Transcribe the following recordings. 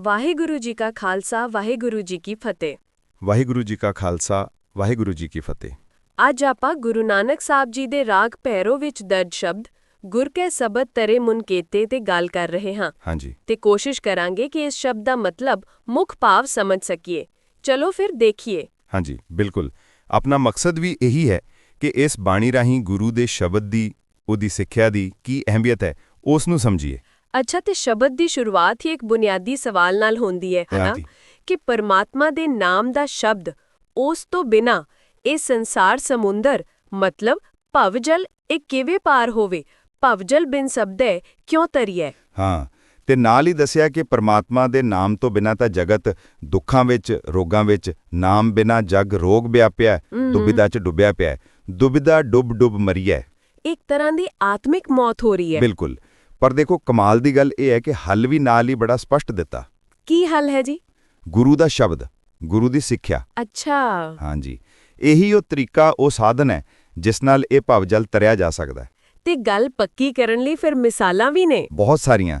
ਵਾਹਿਗੁਰੂ ਜੀ ਕਾ ਖਾਲਸਾ ਵਾਹਿਗੁਰੂ ਜੀ ਕੀ ਫਤਿਹ। ਵਾਹਿਗੁਰੂ ਜੀ ਕਾ ਖਾਲਸਾ ਵਾਹਿਗੁਰੂ ਜੀ ਕੀ ਫਤਿਹ। ਅੱਜ ਆਪਾਂ ਗੁਰੂ ਨਾਨਕ ਸਾਹਿਬ ਜੀ ਦੇ ਰਾਗ ਭੈਰੋ ਵਿੱਚ ਦਰਜ ਸ਼ਬਦ ਗੁਰ ਕੇ ਸਬਦ ਤਰੇ ਮੁਨ ਕੇਤੇ ਤੇ ਗੱਲ ਕਰ ਰਹੇ ਹਾਂ। ਹਾਂਜੀ। ਤੇ ਕੋਸ਼ਿਸ਼ ਕਰਾਂਗੇ ਕਿ ਇਸ ਸ਼ਬਦ ਦਾ ਮਤਲਬ ਮੁੱਖ ਭਾਵ ਸਮਝ ਸਕੀਏ। ਚਲੋ ਫਿਰ ਦੇਖੀਏ। ਹਾਂਜੀ ਬਿਲਕੁਲ। ਆਪਣਾ ਮਕਸਦ ਵੀ ਇਹੀ ਹੈ ਕਿ ਇਸ ਬਾਣੀ ਰਾਹੀਂ ਗੁਰੂ ਦੇ ਸ਼ਬਦ ਦੀ ਉਹਦੀ ਸਿੱਖਿਆ ਦੀ ਕੀ ਅਹਿਮੀਅਤ ਹੈ ਉਸ ਨੂੰ ਸਮਝੀਏ। ਅੱਛਾ ਤੇ ਸ਼ਬਦ ਦੀ ਸ਼ੁਰੂਆਤ ਹੀ ਇੱਕ ਬੁਨਿਆਦੀ ਸਵਾਲ ਨਾਲ ਹੁੰਦੀ ਹੈ ਹਨਾ। ਕਿ ਪਰਮਾਤਮਾ ਦੇ ਨਾਮ ਦਾ ਸ਼ਬਦ ਉਸ ਤੋਂ ਬਿਨਾ ਇਹ ਸੰਸਾਰ ਸਮੁੰਦਰ ਮਤਲਬ ਭਵਜਲ ਇਹ ਕਿਵੇਂ ਪਾਰ ਹੋਵੇ? ਭਵਜਲ ਬਿਨ ਸਬਦੈ ਕਿਉਂ ਤਰੀਐ? ਹਾਂ ਤੇ ਨਾਲ ਹੀ ਦੱਸਿਆ ਕਿ ਪ੍ਰਮਾਤਮਾ ਦੇ ਨਾਮ ਤੋਂ ਬਿਨਾਂ ਤਾਂ ਜਗਤ ਦੁੱਖਾਂ ਵਿੱਚ ਰੋਗਾਂ ਵਿੱਚ ਨਾਮ ਬਿਨਾਂ ਜਗ ਰੋਗ ਵਿਆਪਿਆ ਦੁਬਿਧਾ 'ਚ ਡੁੱਬਿਆ ਪਿਆ ਹੈ। ਦੁਬਿਧਾ ਡੁੱਬ ਡੁੱਬ ਮਰੀਐ। ਇੱਕ ਤਰ੍ਹਾਂ ਦੀ ਆਤਮਿਕ ਮੌਤ ਹੋ ਰਹੀ ਹੈ। ਬਿਲਕੁਲ। ਪਰ ਦੇਖੋ ਕਮਾਲ ਦੀ ਗੱਲ ਇਹ ਹੈ ਕਿ ਹੱਲ ਵੀ ਨਾਲ ਹੀ ਬੜਾ ਸਪਸ਼ਟ ਦਿੱਤਾ। ਕੀ ਹੱਲ ਹੈ ਜੀ? ਗੁਰੂ ਦਾ ਸ਼ਬਦ ਗੁਰੂ ਦੀ ਸਿੱਖਿਆ। ਅੱਛਾ। ਹਾਂਜੀ। ਇਹੀ ਉਹ ਤਰੀਕਾ ਉਹ ਸਾਧਨ ਹੈ ਜਿਸ ਨਾਲ ਇਹ ਭਵਜਲ ਤਰਿਆ ਜਾ ਸਕਦਾ ਹੈ। ਤੇ ਗੱਲ ਪੱਕੀ ਕਰਨ ਲਈ ਫਿਰ ਮਿਸਾਲਾਂ ਵੀ ਨੇ। ਬਹੁਤ ਸਾਰੀਆਂ।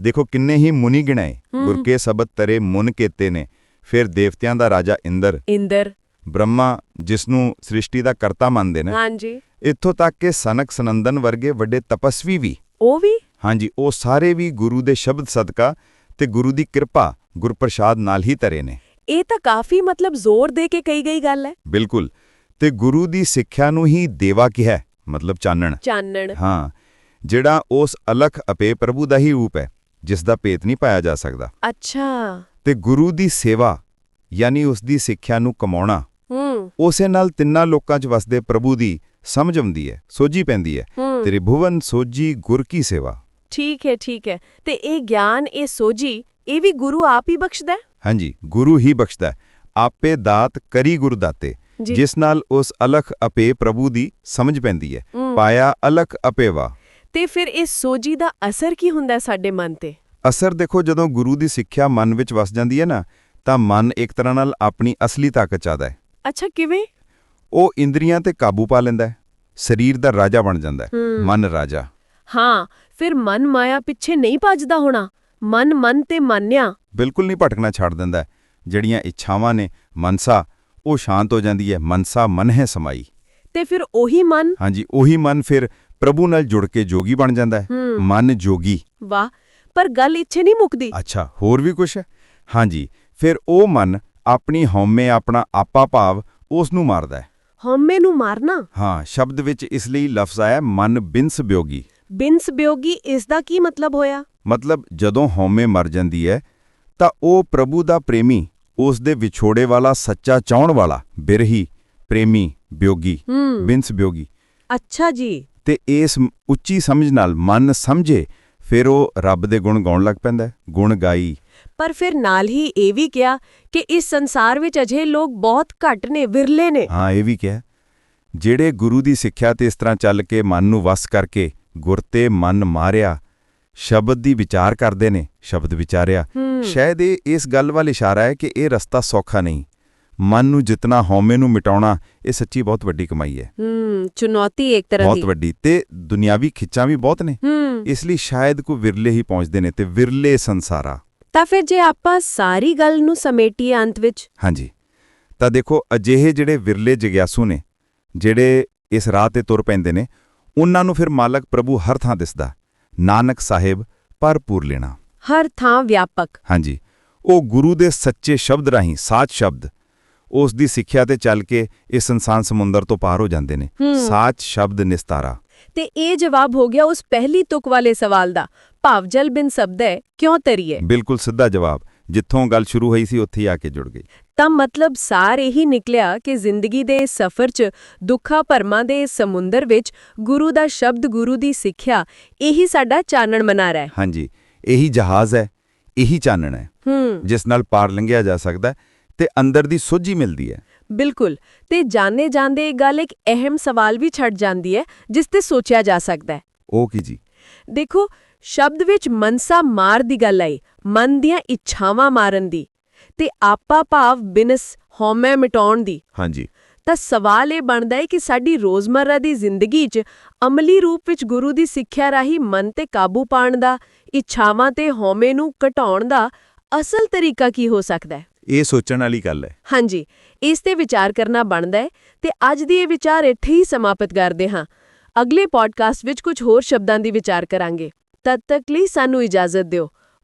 ਦੇਖੋ ਕਿੰਨੇ ਹੀ ਮੁਨੀ ਗਿਣਾਏ ਗੁਰ ਕੇ ਸਬਦ ਤਰੇ ਮੁਨ ਕੇਤੇ ਨੇ। ਫਿਰ ਦੇਵਤਿਆਂ ਦਾ ਰਾਜਾ ਇੰਦਰ। ਇੰਦਰ। ਬ੍ਰਹਮਾ ਜਿਸ ਨੂੰ ਸ੍ਰਿਸ਼ਟੀ ਦਾ ਕਰਤਾ ਮੰਨਦੇ ਨੇ। ਹਾਂਜੀ। ਇੱਥੋਂ ਤੱਕ ਕਿ ਸਨਕ ਸਨੰਦਨ ਵਰਗੇ ਵੱਡੇ ਤਪਸਵੀ ਵੀ। ਉਹ ਵੀ? ਹਾਂਜੀ ਉਹ ਸਾਰੇ ਵੀ ਗੁਰੂ ਦੇ ਸ਼ਬਦ ਸਦਕਾ ਤੇ ਗੁਰੂ ਦੀ ਕਿਰਪਾ ਗੁਰਪ੍ਰਸਾਦ ਨਾਲ ਹੀ ਤਰੇ ਨੇ। ਇਹ ਤਾਂ ਕਾਫੀ ਮਤਲਬ ਜ਼ੋਰ ਦੇ ਕੇ ਕਹੀ ਗਈ ਗੱਲ ਹੈ। ਬਿਲਕੁਲ। ਤੇ ਗੁਰੂ ਦੀ ਸਿੱਖਿਆ ਨੂੰ ਹੀ ਦੇਵਾ ਕਿਹਾ? ਮਤਲਬ ਚਾਨਣ। ਚਾਨਣ। ਹਾਂ ਜਿਹੜਾ ਉਸ ਅਲਖ ਅਪੇ ਪ੍ਰਭੂ ਦਾ ਹੀ ਰੂਪ ਹੈ ਜਿਸ ਦਾ ਭੇਤ ਨਹੀਂ ਪਾਇਆ ਜਾ ਸਕਦਾ। ਅੱਛਾ। ਤੇ ਗੁਰੂ ਦੀ ਸੇਵਾ ਯਾਨੀ ਉਸ ਦੀ ਸਿੱਖਿਆ ਨੂੰ ਕਮਾਉਣਾ ਹੂੰ। ਉਸੇ ਨਾਲ ਤਿੰਨਾਂ ਲੋਕਾਂ 'ਚ ਵਸਦੇ ਪ੍ਰਭੂ ਦੀ ਸਮਝ ਆਉਂਦੀ ਹੈ ਸੋਝੀ ਪੈਂਦੀ ਹੈ। ਹੂੰ। ਤ੍ਰਿਭੁਵਨ ਸੋਝੀ ਗੁਰ ਕੀ ਸੇਵਾ। ਠੀਕ ਹੈ ਠੀਕ ਹੈ। ਤੇ ਇਹ ਗਿਆਨ ਇਹ ਸੋਝੀ ਇਹ ਵੀ ਗੁਰੂ ਆਪ ਹੀ ਬਖਸ਼ਦਾ ਹੈ? ਹਾਂਜੀ ਗੁਰੂ ਹੀ ਬਖਸ਼ਦਾ ਹੈ। ਆਪੇ ਦਾਤ ਕਰੀ ਗੁਰ ਦਾਤੇ। ਜਿਸ ਨਾਲ ਉਸ ਅਲਖ ਅਪੇ ਪ੍ਰਭੂ ਦੀ ਸਮਝ ਪੈਂਦੀ ਹੈ। ਪਾਇਆ ਅਲਖ ਅਪੇਵਾ ਤੇ ਫਿਰ ਇਸ ਸੋਝੀ ਦਾ ਅਸਰ ਕੀ ਹੁੰਦਾ ਸਾਡੇ ਮਨ ਤੇ? ਅਸਰ ਦੇਖੋ ਜਦੋਂ ਗੁਰੂ ਦੀ ਸਿੱਖਿਆ ਮਨ ਵਿੱਚ ਵਸ ਜਾਂਦੀ ਹੈ ਨਾ ਤਾਂ ਮਨ ਇੱਕ ਤਰ੍ਹਾਂ ਨਾਲ ਆਪਣੀ ਅਸਲੀ ਤਾਕਤ ਚਾਹਦਾ ਹੈ। ਅੱਛਾ ਕਿਵੇਂ? ਉਹ ਇੰਦਰੀਆਂ ਤੇ ਕਾਬੂ ਪਾ ਲੈਂਦਾ ਹੈ। ਸਰੀਰ ਦਾ ਰਾਜਾ ਬਣ ਜਾਂਦਾ ਹੂੰ। ਮਨ ਰਾਜਾ। ਹਾਂ ਫਿਰ ਮਨ ਮਾਇਆ ਪਿੱਛੇ ਨਹੀਂ ਭੱਜਦਾ ਹੋਣਾ। ਮਨ ਮਨ ਤੇ ਮੰਨਿਆ। ਬਿਲਕੁਲ ਨਹੀਂ ਭਟਕਣਾ ਛੱਡ ਦਿੰਦਾ। ਜਿਹੜੀਆਂ ਇੱਛਾਵਾਂ ਨੇ ਮਨਸਾ ਉਹ ਸ਼ਾਂਤ ਹੋ ਜਾਂਦੀ ਹੈ। ਮਨਸਾ ਮਨ ਹੈ ਸਮਾਈ। ਤੇ ਫਿਰ ਉਹੀ ਮਨ? ਹਾਂਜੀ ਉਹੀ ਮਨ ਫਿਰ ਪ੍ਰਭੂ ਨਾਲ ਜੁੜ ਕੇ ਜੋਗੀ ਬਣ ਜਾਂਦਾ ਹੈ। ਮਨ ਜੋਗੀ। ਵਾਹ ਪਰ ਗੱਲ ਇੱਥੇ ਨਹੀਂ ਮੁੱਕਦੀ। ਅੱਛਾ ਹੋਰ ਵੀ ਕੁਝ ਹੈ? ਹਾਂਜੀ ਫਿਰ ਉਹ ਮਨ ਆਪਣੀ ਹਉਮੈ ਆਪਣਾ ਆਪਾ ਭਾਵ ਉਸ ਨੂੰ ਮਾਰਦਾ ਹੈ। ਹਉਮੈ ਨੂੰ ਮਾਰਨਾ? ਹਾਂ ਸ਼ਬਦ ਵਿੱਚ ਇਸ ਲਈ ਲਫ਼ਜ਼ ਆਇਆ ਮਨ ਬਿਨਸ ਬਿયોਗੀ ਬਿਨਸਬਯੋਗੀ ਇਸ ਦਾ ਕੀ ਮਤਲਬ ਹੋਇਆ? ਮਤਲਬ ਜਦੋਂ ਹਉਮੈ ਮਰ ਜਾਂਦੀ ਹੈ ਤਾਂ ਉਹ ਪ੍ਰਭੂ ਦਾ ਪ੍ਰੇਮੀ ਉਸ ਦੇ ਵਿਛੋੜੇ ਵਾਲਾ ਸੱਚਾ ਚਾਹਣ ਵਾਲਾ ਬਿਰਹੀ ਪ੍ਰੇਮੀ ਬਿਯੋਗੀ ਬਿਨਸਬਯੋਗੀ ਅੱਛਾ ਜੀ। ਤੇ ਇਸ ਉੱਚੀ ਸਮਝ ਨਾਲ ਮਨ ਸਮਝੇ ਫਿਰ ਉਹ ਰੱਬ ਦੇ ਗੁਣ ਗਾਉਣ ਲੱਗ ਪੈਂਦਾ ਗੁਣ ਗਾਈ। ਪਰ ਫਿਰ ਨਾਲ ਹੀ ਇਹ ਵੀ ਕਿਹਾ ਕਿ ਇਸ ਸੰਸਾਰ ਵਿੱਚ ਅਜੇ ਲੋਕ ਬਹੁਤ ਘੱਟ ਨੇ ਵਿਰਲੇ ਨੇ। ਹਾਂ ਇਹ ਵੀ ਕਿਹਾ। ਜਿਹੜੇ ਗੁਰੂ ਦੀ ਸਿੱਖਿਆ ਤੇ ਇਸ ਤਰ੍ਹਾਂ ਚੱਲ ਕੇ ਮਨ ਨੂੰ ਵਸ ਕਰਕੇ ਗੁਰ ਤੇ ਮਨ ਮਾਰਿਆ। ਸ਼ਬਦ ਦੀ ਵਿਚਾਰ ਕਰਦੇ ਨੇ ਸ਼ਬਦ ਵਿਚਾਰਿਆ। ਸ਼ਾਇਦ ਇਹ ਇਸ ਗੱਲ ਵੱਲ ਇਸ਼ਾਰਾ ਹੈ ਕਿ ਇਹ ਰਸਤਾ ਸੌਖਾ ਨਹੀਂ। ਮਨ ਨੂੰ ਜਿਤਨਾ ਹਉਮੈ ਨੂੰ ਮਿਟਾਉਣਾ ਇਹ ਸੱਚੀ ਬਹੁਤ ਵੱਡੀ ਕਮਾਈ ਹੈ। ਹੂੰ ਚੁਣੌਤੀ ਇੱਕ ਤਰ੍ਹਾਂ ਬਹੁਤ ਦੀ। ਵੱਡੀ ਤੇ ਦੁਨਿਆਵੀ ਖਿੱਚਾਂ ਵੀ ਬਹੁਤ ਨੇ। ਇਸ ਲਈ ਸ਼ਾਇਦ ਕੋਈ ਵਿਰਲੇ ਹੀ ਪਹੁੰਚਦੇ ਨੇ ਤੇ ਵਿਰਲੇ ਸੰਸਾਰਾ। ਤਾਂ ਫਿਰ ਜੇ ਆਪਾਂ ਸਾਰੀ ਗੱਲ ਨੂੰ ਸਮੇਟੀਏ ਅੰਤ ਵਿੱਚ? ਹਾਂਜੀ। ਤਾਂ ਦੇਖੋ ਅਜਿਹੇ ਜਿਹੜੇ ਵਿਰਲੇ ਜਿਗਿਆਸੂ ਨੇ ਜਿਹੜੇ ਇਸ ਰਾਹ ਤੇ ਤੁਰ ਪੈਂਦੇ ਨੇ ਉਹਨਾਂ ਨੂੰ ਫਿਰ ਮਾਲਕ ਪ੍ਰਭੂ ਹਰ ਥਾਂ ਦਿਸਦਾ ਨਾਨਕ ਸਾਹਿਬ ਭਰਪੂਰ ਲੈਣਾ। ਹਰ ਥਾਂ ਵਿਆਪਕ। ਹਾਂਜੀ ਉਹ ਗੁਰੂ ਦੇ ਸੱਚੇ ਸ਼ਬਦ ਰਾਹੀਂ ਸਾਚ ਸ਼ਬਦ ਉਸ ਦੀ ਸਿੱਖਿਆ ਤੇ ਚੱਲ ਕੇ ਇਸ ਸੰਸਾਰ ਸਮੁੰਦਰ ਤੋਂ ਪਾਰ ਹੋ ਜਾਂਦੇ ਨੇ। ਹੂੰ। ਸਾਚ ਸ਼ਬਦ ਨਿਸਤਾਰਾ। ਤੇ ਇਹ ਜਵਾਬ ਹੋ ਗਿਆ ਉਸ ਪਹਿਲੀ ਤੁਕ ਵਾਲੇ ਸਵਾਲ ਦਾ। ਭਾਵਜਲ ਬਿਨ ਸਬਦੈ ਕਿਉਂ ਤਰੀਏ? ਬਿਲਕੁਲ ਸਿੱਧਾ ਜਵਾਬ ਜਿੱਥੋਂ ਗੱਲ ਸ਼ੁਰੂ ਹੋਈ ਸੀ ਉੱਥੇ ਹੀ ਆ ਕੇ ਜੁੜ ਗਈ। ਤਾਂ ਮਤਲਬ ਸਾਰ ਇਹੀ ਨਿਕਲਿਆ ਕਿ ਜ਼ਿੰਦਗੀ ਦੇ ਇਸ ਸਫ਼ਰ 'ਚ ਦੁੱਖਾਂ ਭਰਮਾਂ ਦੇ ਇਸ ਸਮੁੰਦਰ ਵਿੱਚ ਗੁਰੂ ਦਾ ਸ਼ਬਦ ਗੁਰੂ ਦੀ ਸਿੱਖਿਆ ਇਹੀ ਸਾਡਾ ਚਾਨਣ ਮਨਾ ਰਿਹਾ ਹੈ। ਹਾਂਜੀ ਇਹੀ ਜਹਾਜ਼ ਹੈ ਇਹੀ ਚਾਨਣ ਹੈ। ਜਿਸ ਨਾਲ ਪਾਰ ਲੰਘਿਆ ਜਾ ਸਕਦਾ ਤੇ ਅੰਦਰ ਦੀ ਸੋਝੀ ਮਿਲਦੀ ਹੈ। ਬਿਲਕੁਲ ਤੇ ਜਾਣੇ ਜਾਂਦੇ ਇਹ ਗੱਲ ਇੱਕ ਅਹਿਮ ਸਵਾਲ ਵੀ ਛੱਡ ਜਾਂਦੀ ਹੈ ਜਿਸ ਤੇ ਸੋਚਿਆ ਜਾ ਸਕਦਾ ਹੈ। ਉਹ ਕੀ ਜੀ? ਦੇਖੋ ਸ਼ਬਦ ਵਿੱਚ ਮਨਸਾ ਮਾਰ ਦੀ ਗੱਲ ਆਈ ਮਨ ਦੀਆਂ ਇੱਛਾਵਾਂ ਮਾਰਨ ਦੀ। ਤੇ ਆਪਾ ਭਾਵ ਬਿਨਸ ਹਉਮੈ ਮਿਟਾਉਣ ਦੀ। ਹਾਂਜੀ। ਤਾਂ ਸਵਾਲ ਇਹ ਬਣਦਾ ਹੈ ਕਿ ਸਾਡੀ ਰੋਜ਼ਮਰਰਾ ਦੀ ਜ਼ਿੰਦਗੀ 'ਚ ਅਮਲੀ ਰੂਪ ਵਿੱਚ ਗੁਰੂ ਦੀ ਸਿੱਖਿਆ ਰਾਹੀਂ ਮਨ ਤੇ ਕਾਬੂ ਪਾਣ ਦਾ ਇੱਛਾਵਾਂ ਤੇ ਹਉਮੈ ਨੂੰ ਘਟਾਉਣ ਦਾ ਅਸਲ ਤਰੀਕਾ ਕੀ ਹੋ ਸਕਦਾ ਹੈ? ਇਹ ਸੋਚਣ ਵਾਲੀ ਗੱਲ ਹੈ। ਹਾਂਜੀ ਇਸ ਤੇ ਵਿਚਾਰ ਕਰਨਾ ਬਣਦਾ ਹੈ ਤੇ ਅੱਜ ਦੀ ਇਹ ਵਿਚਾਰ ਇੱਥੇ ਹੀ ਸਮਾਪਤ ਕਰਦੇ ਹਾਂ। ਅਗਲੇ ਪੋਡਕਾਸਟ ਵਿੱਚ ਕੁਝ ਹੋਰ ਸ਼ਬਦਾਂ ਦੀ ਵਿਚਾਰ ਕਰਾਂਗੇ। ਤਦ ਤੱਕ ਲਈ ਸਾਨੂੰ ਇਜਾਜ਼ਤ ਦਿਓ।